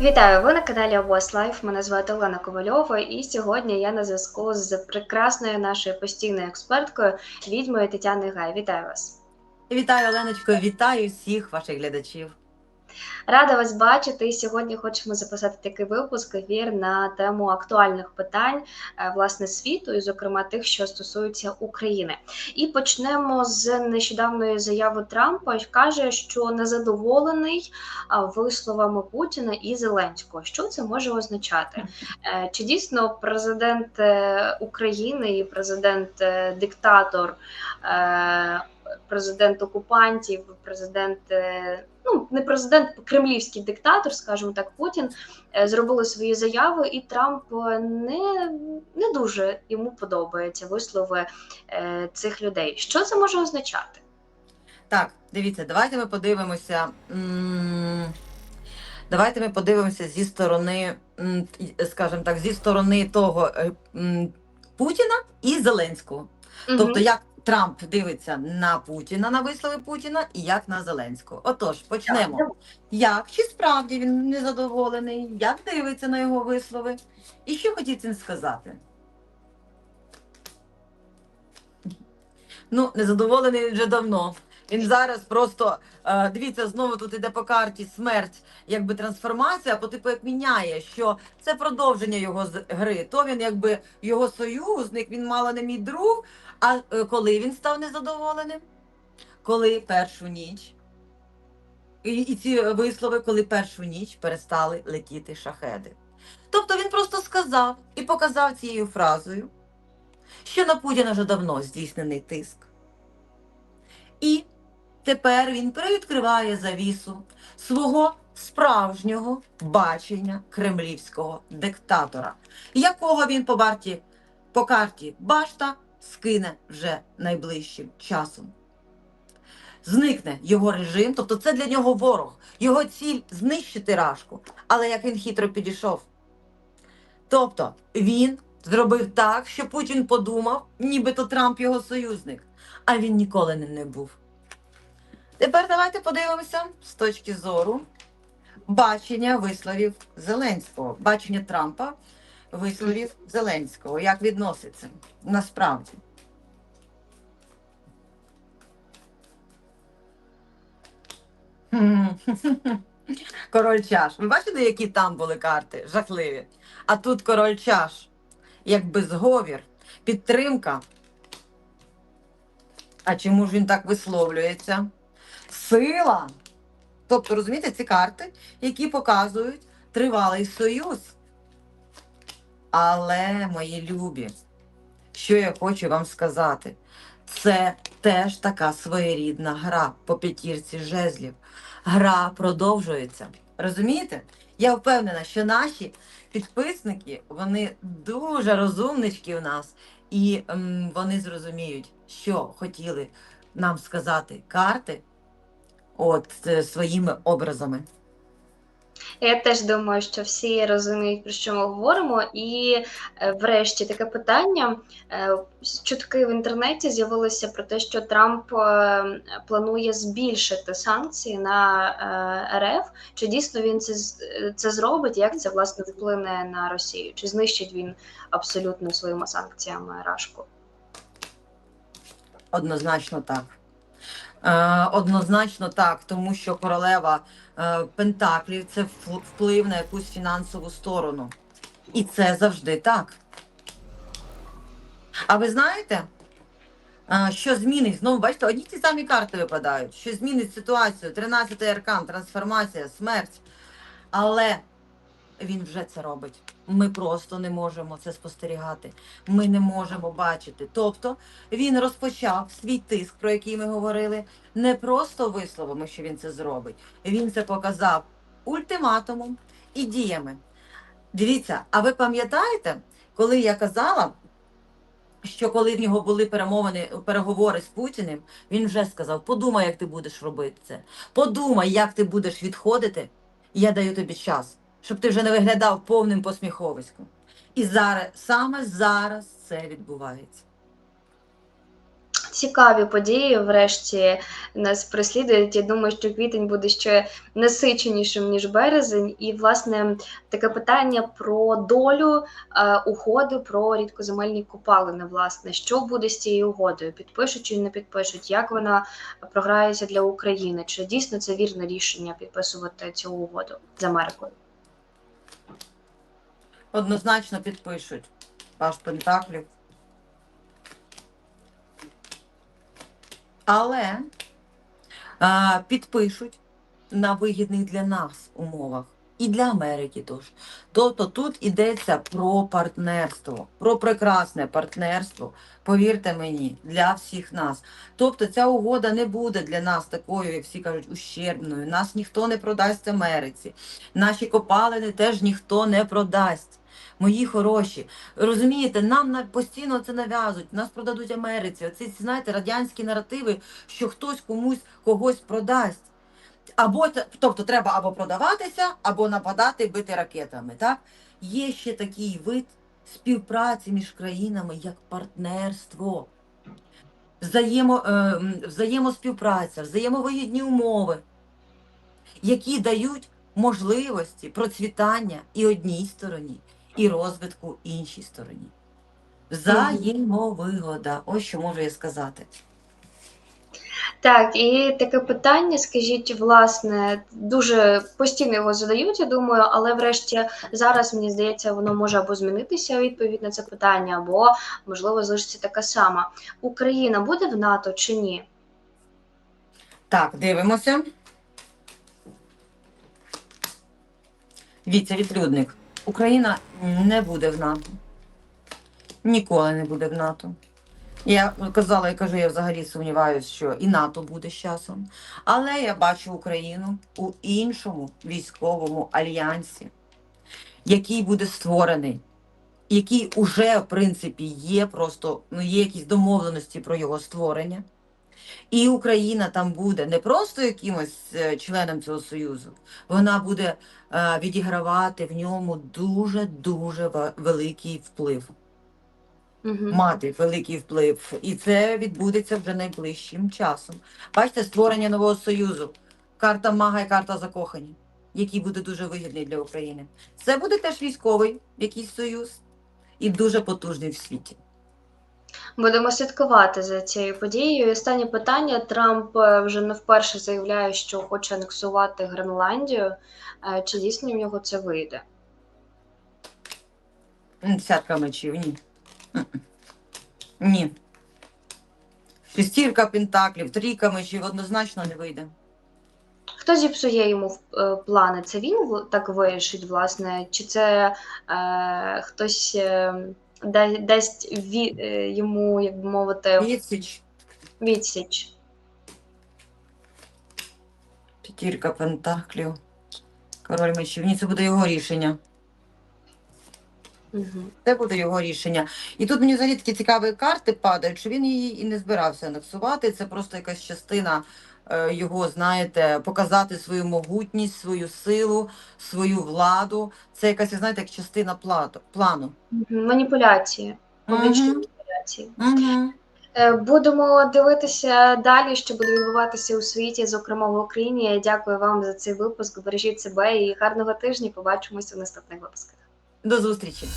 Вітаю! Ви на каналі Обос Лайф. Мене звати Олена Ковальова, і сьогодні я на зв'язку з прекрасною нашою постійною експерткою відьмою Тетяною Гай. Вітаю вас! Вітаю, Оленочко, вітаю всіх ваших глядачів. Рада вас бачити. І сьогодні хочемо записати такий випуск ефір на тему актуальних питань е, власне світу, і, зокрема, тих, що стосуються України. І почнемо з нещодавної заяви Трампа. каже, що незадоволений а, висловами Путіна і Зеленського. Що це може означати? Е, Чи дійсно президент е, України і президент е, диктатор? Президент окупантів, президент е, ну не президент, кремлівський диктатор, скажімо так, Путін е, зробили свої заяви, і Трамп е, не, не дуже йому подобаються вислови цих людей. Що це може означати? Так, дивіться, давайте ми подивимося. Давайте ми подивимося зі сторони, скажімо так, зі сторони того Путіна і Зеленського. Тобто, як Трамп дивиться на Путіна, на вислови Путіна, і як на Зеленського. Отож, почнемо. Як чи справді він незадоволений? Як дивиться на його вислови? І що хотів цим сказати? Ну, незадоволений вже давно. Він зараз просто е, дивіться, знову тут іде по карті смерть, якби трансформація, по типу як міняє, що це продовження його гри. То він якби його союзник, він мало не мій друг. А е, коли він став незадоволеним? Коли першу ніч. І, і ці вислови, коли першу ніч перестали летіти шахеди. Тобто він просто сказав і показав цією фразою, що на Путіна вже давно здійснений тиск. І тепер він перевідкриває завісу свого справжнього бачення кремлівського диктатора, якого він по, барті, по карті Башта скине вже найближчим часом. Зникне його режим, тобто це для нього ворог, його ціль знищити рашку. Але як він хитро підійшов. Тобто він зробив так, що Путін подумав, нібито Трамп його союзник, а він ніколи ним не був. Тепер давайте подивимося з точки зору бачення висловів Зеленського, бачення Трампа висловів Зеленського, як відноситься насправді. Король чаш. Ви бачите, які там були карти? Жахливі. А тут король чаш. Якби зговір, підтримка. А чому ж він так висловлюється? Сила. Тобто, розумієте, ці карти, які показують тривалий союз. Але, мої любі, що я хочу вам сказати, це теж така своєрідна гра по п'ятірці жезлів. Гра продовжується. Розумієте? Я впевнена, що наші підписники вони дуже розумнички у нас, і ем, вони зрозуміють, що хотіли нам сказати карти от е, своїми образами. Я теж думаю, що всі розуміють, про що ми говоримо. І е, врешті таке питання. Е, Чутки в інтернеті з'явилися про те, що Трамп планує збільшити санкції на РФ. Чи дійсно він це, це зробить? Як це власне вплине на Росію? Чи знищить він абсолютно своїми санкціями Рашку? Однозначно так. Е, однозначно так, тому що королева е, Пентаклів це вплив на якусь фінансову сторону. І це завжди так. А ви знаєте, е, що змінить? Знову бачите, одні ті самі карти випадають, що змінить ситуацію. 13-й аркан, трансформація, смерть. Але він вже це робить. Ми просто не можемо це спостерігати. Ми не можемо бачити. Тобто він розпочав свій тиск, про який ми говорили, не просто висловами, що він це зробить. Він це показав ультиматумом і діями. Дивіться, а ви пам'ятаєте, коли я казала, що коли в нього були перемовини, переговори з Путіним, він вже сказав: подумай, як ти будеш робити це. Подумай, як ти будеш відходити, я даю тобі час, щоб ти вже не виглядав повним посміховиськом. І зараз, саме зараз це відбувається. цікаві події врешті нас переслідують. Я думаю, що квітень буде ще насиченішим ніж березень. І власне таке питання про долю е, угоди про рідкоземельні копалини. Власне, що буде з цією угодою? Підпишуть чи не підпишуть? Як вона програється для України? Чи дійсно це вірне рішення підписувати цю угоду з Америкою? Однозначно підпишуть Паш Пентаклів. Але а, підпишуть на вигідних для нас умовах. І для Америки теж. Тобто тут йдеться про партнерство, про прекрасне партнерство, повірте мені, для всіх нас. Тобто ця угода не буде для нас такою, як всі кажуть, ущербною. Нас ніхто не продасть Америці. Наші копалини теж ніхто не продасть. Мої хороші, розумієте, нам постійно це нав'язують, нас продадуть Америці. Оці, знаєте, радянські наративи, що хтось комусь когось продасть. Або це- тобто треба або продаватися, або нападати, бити ракетами. Так? Є ще такий вид співпраці між країнами, як партнерство, взаємо, е, взаємоспівпраця, взаємовигідні умови, які дають можливості процвітання і одній стороні, і розвитку іншій стороні. Взаємовигода. Ось що можу я сказати. Так, і таке питання, скажіть, власне, дуже постійно його задають, я думаю, але врешті зараз мені здається, воно може або змінитися відповідь на це питання, або можливо залишиться така сама. Україна буде в НАТО чи ні? Так, дивимося. Дивіться, відлюдник. Україна не буде в НАТО. Ніколи не буде в НАТО. Я казала і кажу, я взагалі сумніваюся, що і НАТО буде з часом. Але я бачу Україну у іншому військовому альянсі, який буде створений, який уже, в принципі, є просто, ну, є якісь домовленості про його створення. І Україна там буде не просто якимось е, членом цього союзу, вона буде е, відігравати в ньому дуже дуже великий вплив, Угу. мати великий вплив, і це відбудеться вже найближчим часом. Бачите, створення нового союзу, карта мага і карта закохані, який буде дуже вигідний для України. Це буде теж військовий якийсь союз і дуже потужний в світі. Будемо слідкувати за цією подією. І останнє питання. Трамп е, вже не вперше заявляє, що хоче анексувати Гренландію. Е, Чи дійсно в нього це вийде? Десятка мечів, ні. Ні. Шестірка пентаклів, трійка мечів однозначно не вийде. Хто зіпсує йому е, плани? Це він в- так вирішить, власне, чи це е, хтось е, да- дасть ві, е, йому, як би мовити, Відсіч, відсіч? п'ятірка пентаклів, король мечів. Ні, це буде його рішення. Угу. Це буде його рішення. І тут мені взагалі такі цікаві карти падають, що він її і не збирався анексувати. Це просто якась частина е, його, знаєте, показати свою могутність, свою силу, свою владу. Це якась, знаєте, як частина плату, плану. Маніпуляції, публічні Мгм. маніпуляції. Угу. Е, Будемо дивитися далі, що буде відбуватися у світі, зокрема в Україні. Я дякую вам за цей випуск. Бережіть себе і гарного тижня. Побачимося у наступних випусках. До зустрічі!